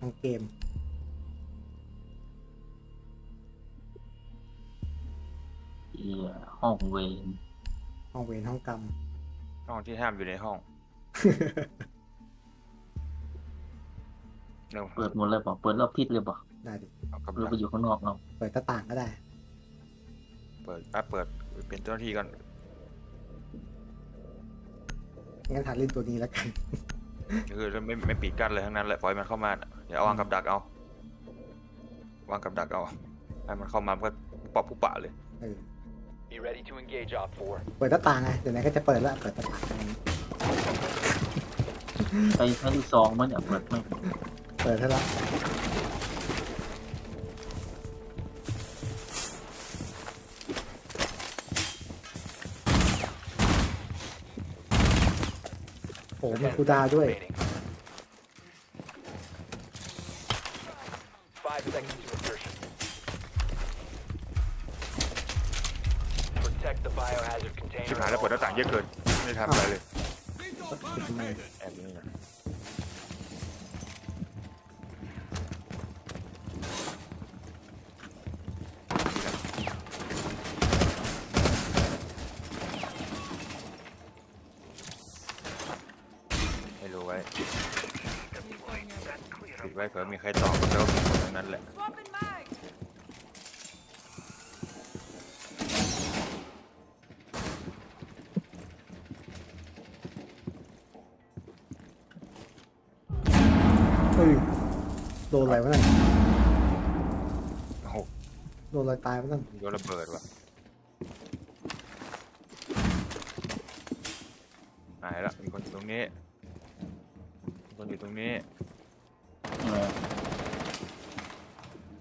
ห้องเกม เหี้ยห้องเวรห้องเวรห้องกรรม ห้องที่ห้ามอยู่ในห้องเร็วเปิดหมดเลยเปล่าเปิดแล้วพิษเลยเปล่าได้ดิเอากำหรือลังไปอยู่ข้างนอกเอาเปิดหน้าต่างก็ได้ เปิดแป๊บเปิดเป็นเจ้าหน้าที่ก่อนงั้นหัดเล่นตัวนี้แล้วกัน คือไม่ไม่ปิดกั้นเลยทั้งนั้นแหละปล่อยมันเข้ามาน่ะ เดี๋ยวเอาวางกับดักเอา วางกับดักเอาให้มันเข้ามามันก็ปอบผู้ป่าเลย เออ Be ready to engage Op 4. เปิดหน้าต่างไงเดี๋ยวไหนก็จะเปิดแล้วเปิดหน้าต่างไงไปใช้ลูกซองมันเนี่ยเปิดไม่เปิดให้แล้วโอ้มีคูลดาวน์ด้วย remaining. ย at แล้วเปิดห all น้าต่างเยอะเกิน ไม่ทำอะไรเลยแอบอยู่นี่นะให้รู้ไว้ปิดไว้เผื่อมีใครตอบแล้วมีคนนั้นแหละ Swapping mag! อะไรวะนั่นโอ้โหโดนอะไรตายวะนั่นโดนระเบิดว่ะหายละมีคนอยู่ตรงนี้มีคนอยู่ตรงนี้เออ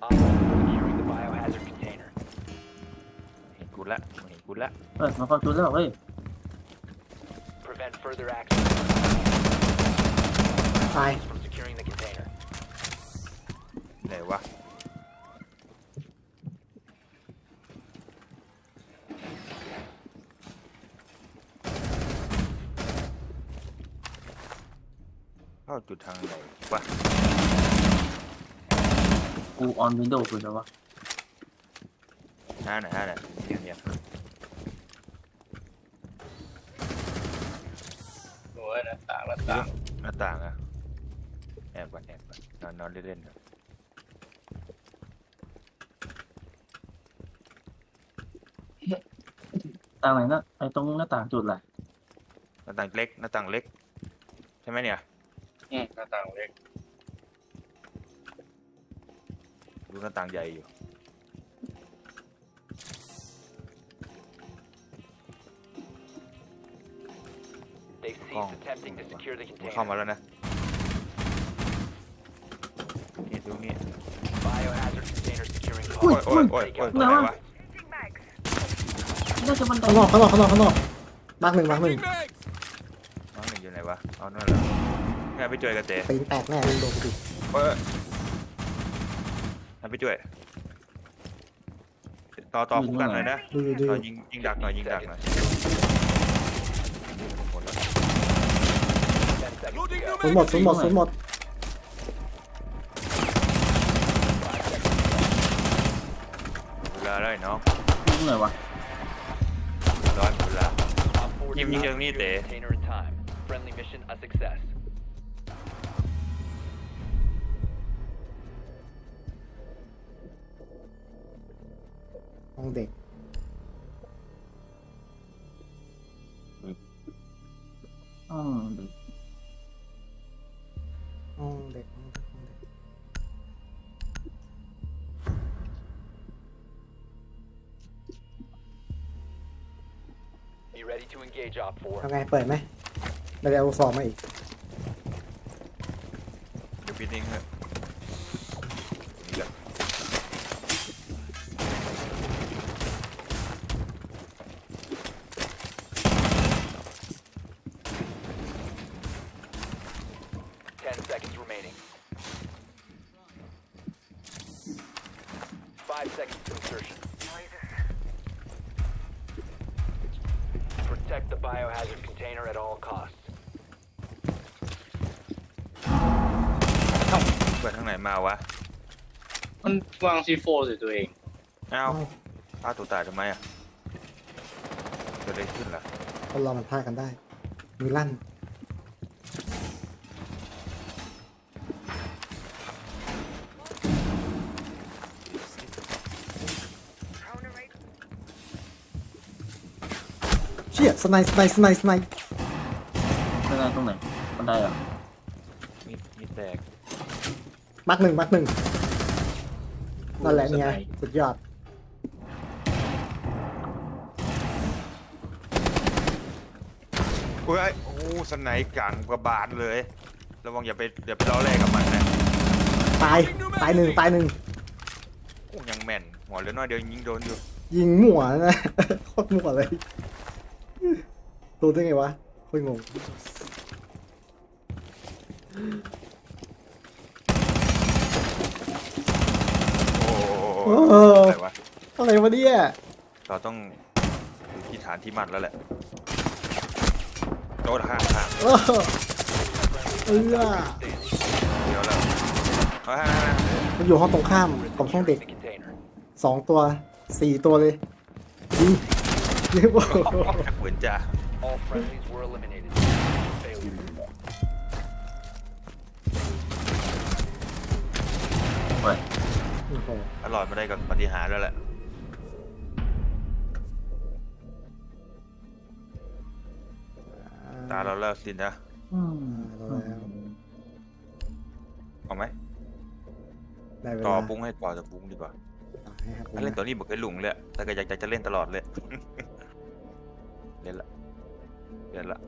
Op 4 securing the biohazard container. เห็นกูละเห็นกูละเฮ้ยมาเข้าชุดแล้วเฮ้ย Prevent further action ตาย from securing the container. ไหนวะเข้า จุดทางไหนวะกูออนวินโดว์คือแล้ววะห้าไหนห้าไหนเนี่ยเนี่ยโอ้ยหน้าต่างหน้าต่างหน้าต่างอะแอบก่อนแอบก่อนนอนนอนเล่นๆก่อนต่างไหนนะไอ้ตรงหน้าต่างจุดแหละหน้าต่างเล็กหน้าต่างเล็ก ใช่ไหมเนี่ย อืมหน้าต่างเล็กดูหน้าต่างใหญ่อยู่ They've Con. ceased attempting to secure the มันเข้า container. มาแล้วนะนี่ตรงนี้ Biohazard container securing โอ้ย cost. โอ้ยโอ้ยโอ้ยตรงไหนวะน่าจะบันไดข้างนอกข้างนอกข้างนอกข้างนอกมาร์กหนึ่งมาร์กหนึ่งน้องหนึ่งอยู่ไหนวะเอานั่นเหรอ แค่ไปช่วยกันเตะตีนแตกแน่เลยโดนกูดิเอ้ยให้ไปช่วย ต่อต่อคุ้มกันหน่อยนะดูดูดูต่อยิงยิงดักหน่อยยิงดักหน่อยหมดแล้ว Ten seconds to go. ศูนย์หมดศูนย์หมดศูนย์หมด Five seconds. เวลาแล้วไอ้น้องยิงเลยวะร้อยเวลา Op 4 Give did me not your knee secure the เด็กอ๋อเด็กห้องเด็กห้องเด็กห้องเด็ก Be ready to engage Op 4. ทำไงเปิดไหมไม่ได้เอาซองมาอีก เดี๋ยวพี่นิ่งเถอะนี่แหละ Ten seconds remaining. Five seconds to insertion. Protect the biohazard container at all costs. เปิดทางไหนมาวะ มันวางซีโฟใส่ตัวเอง เอ้าเอ้าฆ่าตัวตายทำไมอะเกิดอะไรขึ้นล่ะ คนเรามันพลาดกันได้มีลั่น สไนส์สไนส์สไนส์สไนส์ไม่ได้ตรงไหนบันไดเหรอะมีมีแตกมักหนึ่งมักหนึ่งนั่นแหละเนี่ยสุดยอดโอ้ยไอ้โอ้สไนป์กลางกระบาลเลยระวังอย่าไปอย่าไปล้อแรกกับมันนะตายตายหนึ่งตายหนึ่งโอ้ยังแม่นหัวเหลือน้อยเดียวยิงโดนอยู่ยิงมั่วนะโคตรมั่วเลย รู้ได้ไงวะโคตรงงโอ้เอออะไรวะ อะไรวะเนี่ยเราต้องอยู่ที่ฐานที่มั่นแล้วแหละโดนห่างห่างเออเออเดี๋ยวแล้วเอาห่างห่างมันอยู่ห้องตรงข้ามกับห้องเด็ก The container. สองตัวสี่ตัวเลยยิงยิงโอ้โหเหมือนจะ All friendlies were eliminated. Failure. เฮ้ยโอ้โหอร่อยมาได้กับปฏิหารย์แล้วแหละ ตาเราเลิกสินะอืมเราแล้วเอาไหมได้เวต่อลาปุ้งให้ต่อจะปุ้งดีกว่าอะให้ครับถ้าเล่นตัวนี้บอกเคยหลุงเลยแต่ก็อยากอยากจะเล่นตลอดเลย เล่นละ เล่นละ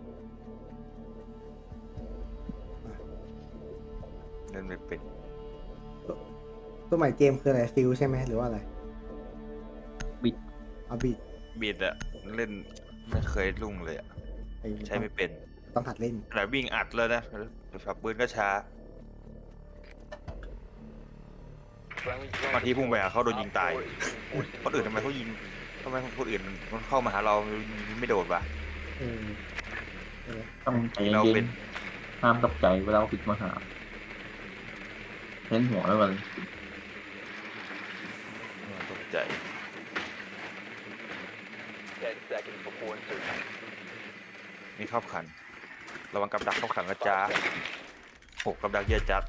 เล่นไม่เป็นตัวใหม่เกมคืออะไรฟิลใช่ไหมหรือว่าอะไรบิด เอาบิดบีดอะเล่นไม่เคยลุ่งเลยอะไอ้ใช้ไม่เป็นต้องหัดเล่นขนาดวิ่งอัดเลยนะขับปืนก็ช้า Friendly บางทีพุ่งไปหาเขาโดนยิงตาย Forced คนอื่นทำไมเขายิงทำไมคนอื่นมันเข้ามาหาเรายิงไม่โดดวะ เออต้องใจเราเย็เป็น นๆห้ามตกใจเวลาปิดมาหาเล่นหัวไว้ก่อนตกใจ10 seconds before insertion. มีเข้าขัน ระวังกับดักเข้าขันกระจ้าหกกับดักเยอะจัด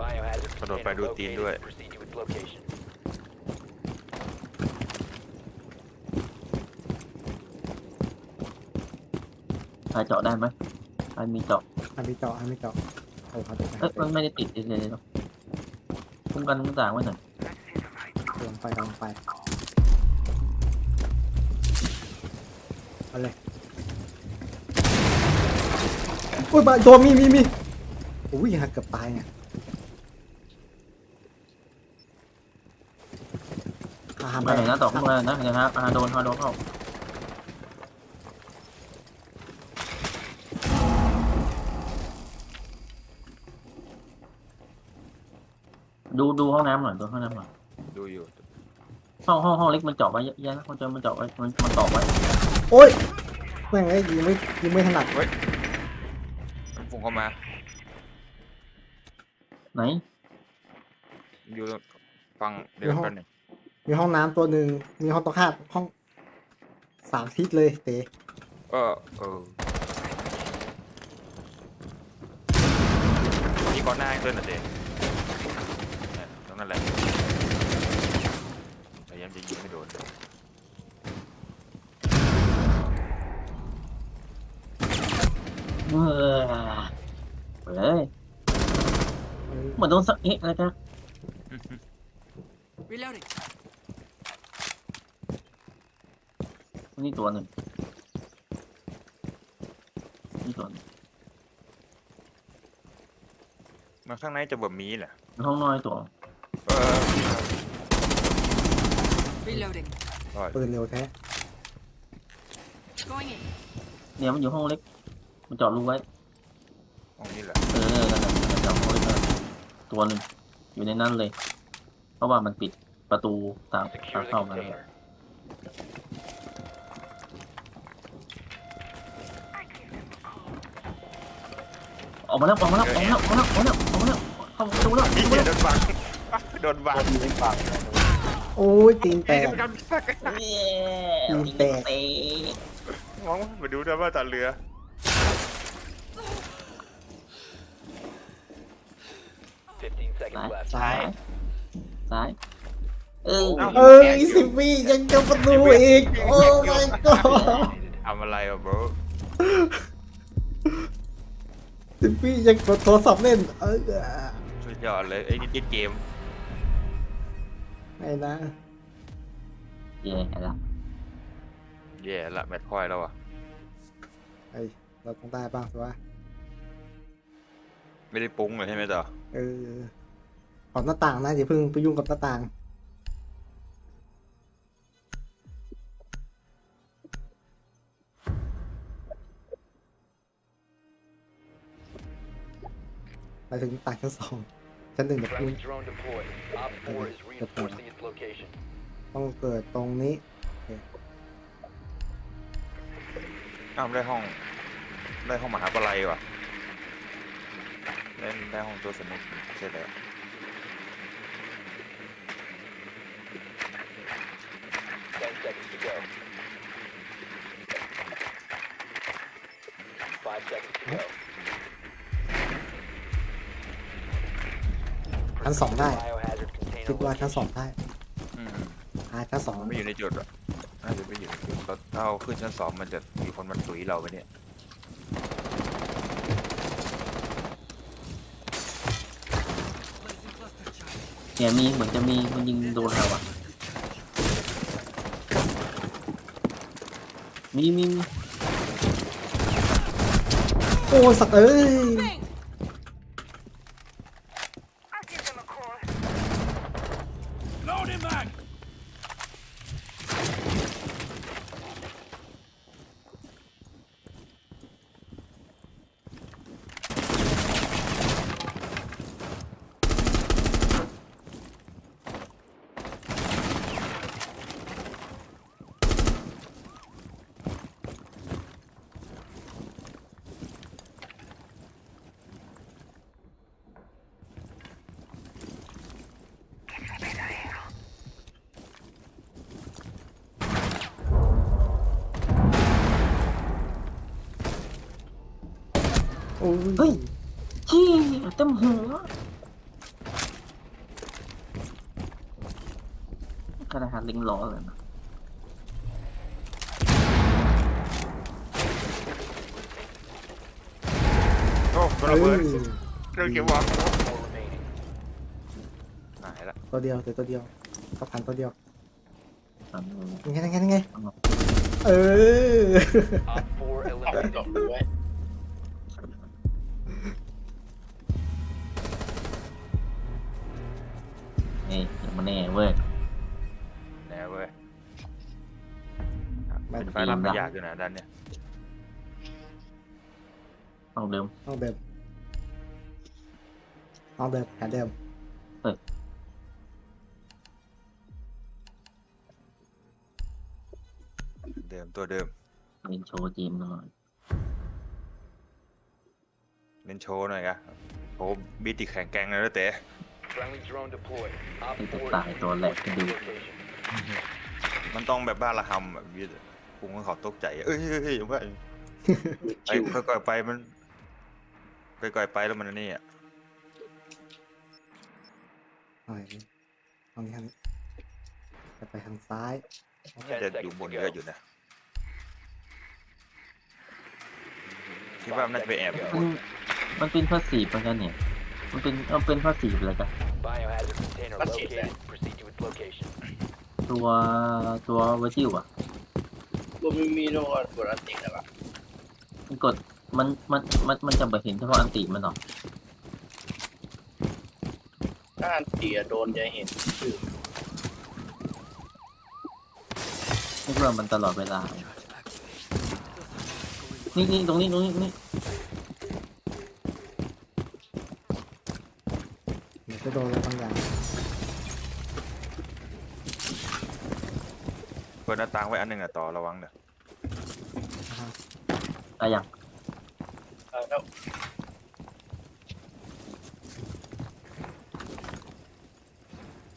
Biohazard กระโดดไป container ดูตีน located. ด้วย Proceed to its location. ใครเจาะได้ไหมใครมีเจาะอันนี้เจาะอันนี้เจาะโอ้ครับเอ้ยมันไม่ได้ติดเลยเลยเนาะคุ้มกันต่างๆไว้หน่อยกำลังไปกำลังไปเอาเลยอุ้ยบาตัวมีมีมีอุ้ยหักเกือบตายเนี่ยอาหารมาไหนนะต่อขึ้นมานะเดี๋ยวนะอาโดนอาโดนเข้า ดูดูห้องน้ำหน่อยดูห้องน้ำหน่อยดูอยู่ห้องห้องห้องเล็กมันเจาะไว้เยอะแยะนะมันจะมันเจาะไว้มันมันตอกไว้โอ้ยแม่งไอ้ยยิงไม่ยิงไม่ถนัดมันพุ่งเข้ามา ไหนอยู่ฟังเดี๋ยวกันหนึ่งมีห้องน้ำตัวหนึ่งมีห้องตรงข้ามห้องสามทิศเลยเต๋เออเออมีก้อนหน้าให้ด้วยนะเด็เนี่ ยตรงนั้นแหละพยายามจะยิงไม่โดนเออไปเลยเหมือนโดนสักเอ๊ะอะไรกัน Reloading. นี่ตัวหนึ่งนี่ตัวหนึ่งมันข้างในจะแบบมีแหละห้องน้อยตัวเออ Reloading. ปืนเร็วแท้ Going in. เนี่ยมันอยู่ห้องเล็ก มันเจาะรูไว้ ตรงนี้แหละเออนั่นแหละมันเจาะห้องเล็กนั่นตัวหนึ่งอยู่ในนั้นเลย เพราะว่ามันปิดประตูทางทาง Secure the เข้ามา container. อออกมาแล้วออกมาแล้วออกมาแล้วออกมาแล้วออกมาแล้วออกมาแล้วเข้าประตูแล้วไอ้เหี้ยโดนบังโดนบังไม่ฟังโอ้ยตีนแตไอ้กเหี้ยมันกำลังเย้ยิงแตกเตะมองมาดูด้วยว่าตาเรือ15 seconds ซ้าย left. ซ้าย ซ้าย เออเอ้ยสิบวิยังจะประตูอีก โอ้ my god ทำอะไรอะโบรสิบวิยังกดโทรศัพท์เล่น เออ สุดยอดเลยไอ้นี่ติดเกม ไอ้นะเย่ละแย่ละแมตช์พอยต์แล้วอะไอ้เราต้องได้บ้างสิวะไม่ได้ปรุงเลยใช่ไหมต่อเออขอบหน้าต่างนะอย่าเพิ่งไปยุ่งกับหน้าต่างไปถึงต่างชั้นสอง ชั้นหนึ่งเดี๋ยว Friendly drone deployed. Op 4 is reinforcing its location. ต้องเกิดตรงนี้ อ้าวได้ห้อง ได้ห้องมหาวิทยาลัยว่ะได้ได้ห้องตัวสนุกใช่แล้ว10 seconds to go. 5 seconds to go. ชั้นสองได้ Biohazard container คิดว่าชั้นสอง location. ได้อืมหาชั้นสองมันไม่อยู่ในจุดอะน่าจะไม่อยู่ในจุดเพราะถ้าเอาขึ้นชั้นสองมันจะมีคนมันตุยเราไปเนี่ยเนี่ยมีเหมือนจะมีมันยิงโดนเราอะ มีมีมีโอ้สักเอ้ยโอ้ยเฮ้ยจี้เต็มหัวกระดาษลิงล้อเลยนะโอ้โดนเอระเบิดอเครื่องเก็บวาง Four remaining. หายละตัวเดียวแต่ตัวเดียวก็พันตัวเดียวอืมยังไงยังไงยังไงเออ Op 4เอาไป eliminated. นี่ยังไมาแน่เว้ยแน่เว้ยไม่เป็นไฟรับไม่ยากอยู่นะด้านเนี้ยต้องเดิมห้องเดิมห้องเดิมแผนเดิมเดิมตัวเดิมลิงโชว์จีมหน่อยเล่นโชว์หน่อยกะโอ้บีติแข็งแกร่งเลยนะเต๋ Friendly drone deployed. Op นี่จะ4ตายตัวแรก is ให้ดู location. มันต้องแบบบ้านละหำแบบนี้ปรุงให้เขาตกใจ เอ้ยเฮ้ยเฮ้ยอย่าว่าไปชิวค่อยๆไปมันค่อยๆไปแล้วมันอันนี่อะหน่อยห้องนี้ทางนี้จะไปทางซ้ายน่าจะอยู่บนเยอะอยู่นะคิดว่ามันน่าจะไปแอบอยู่มันมันเป็นภาษีเหมือนกันเนี่ย มันเป็นเอาเป็นภาษีเลยกัน Biohazard container Let's see located. Proceed to its location. ตัวตัวเวอร์จิวอะก็ไม่มีโลกอันกดอันติแล้วอะมันกดมันมันมันมันจะไปเห็นเฉพาะอันติมันหรอกถ้าอันติอะโดนจะเห็นชื่อไม่รู้ว่ามันตลอดเวลา นี่นี่ตรงนี้ตรงนี้นี่เดี๋ย ดนอะไรบางอย่างเปิดหน้าต่างไว้อันหนึ่งอะต่อระวังเด้อตายยัง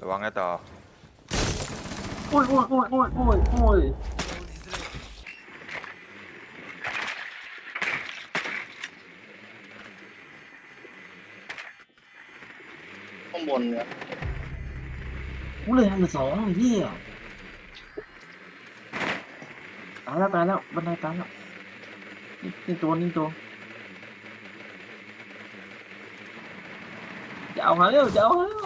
ระวังนะต่อโอ้ยโอ้ยโอ้ยโอ้ยโอ้ย บนเนี่ยกูเลยทำไปสองไอ้เหี้ยตายแล้วตายแล้วบันไดตายแล้วนี่นี่ตัวนี่ตัวจะเอาหาเร็วจะเอาหาเร็ว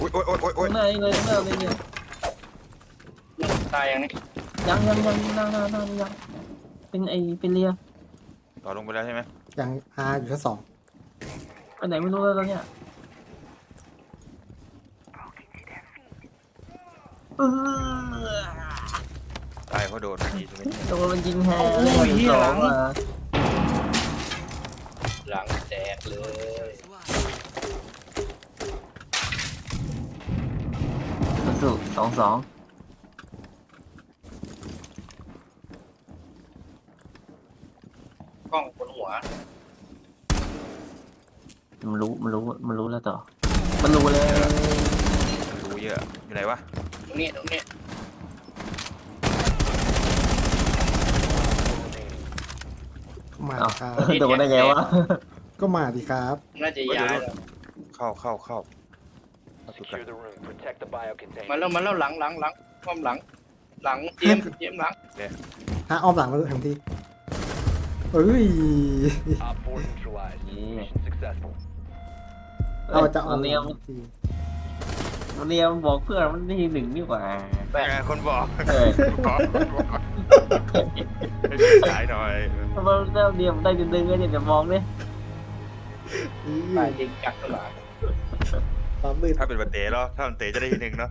อุ้ยโอ้ยโอ้ยโอ้ยโอ้ยข้างหน้านี่เลยข้างหน้านี่เนี่ยตายยังนี่ยังยังยังหน้าหน้าหน้านี่ยังเป็นไอเป็นเรียต่อลงไปแล้วใช่ไหมยังอาอยู่ชั้นสองไปไหนไม่รู้แล้วตอนเนี้ยเออ ตายเพราะโดนเมื่อกี้ใช่ไหมโดนมันยิงแฮร์สองอะหลังแตกเลยสุดสองสองกล้องบนหัวมันรู้มันรู้มันรู้แล้วต่อ มันรู้แล้วรู้เยอะอยู่ไหนวะต รงนี้ตรงนี้ก็มาอ้าวดิครับ โดนได้ไงวะก็มาดิครับน่าจะย้ายแล้วเข้าเข้าเข้าเข้าตุกกัน Secure the room. Protect the bio container. มาแล้วมาแล้วหลังหลังหลังความหลัง หลังเจมส์เจมส์หลังฮะอ้อมหลังมาเลยทันทีเอ้ย Op 4 neutralized. Mission successful. เราจะอ้อมัมนหเรียลัมงที มันเรียมบอกเพื่อนมันที่หนึ่งนี่หว่าแปะไงคนบอกเออบอกสายหน่อยมันเรียมเรียมได้ดึงๆเนี่ยเดี๋ยวมองเนี่ยอีตายจริงจักรหลังความมืด ถ้าเป็นบัตเตะแล้วถ้ามันเตะจะได้ที่หนึ่งเนาะ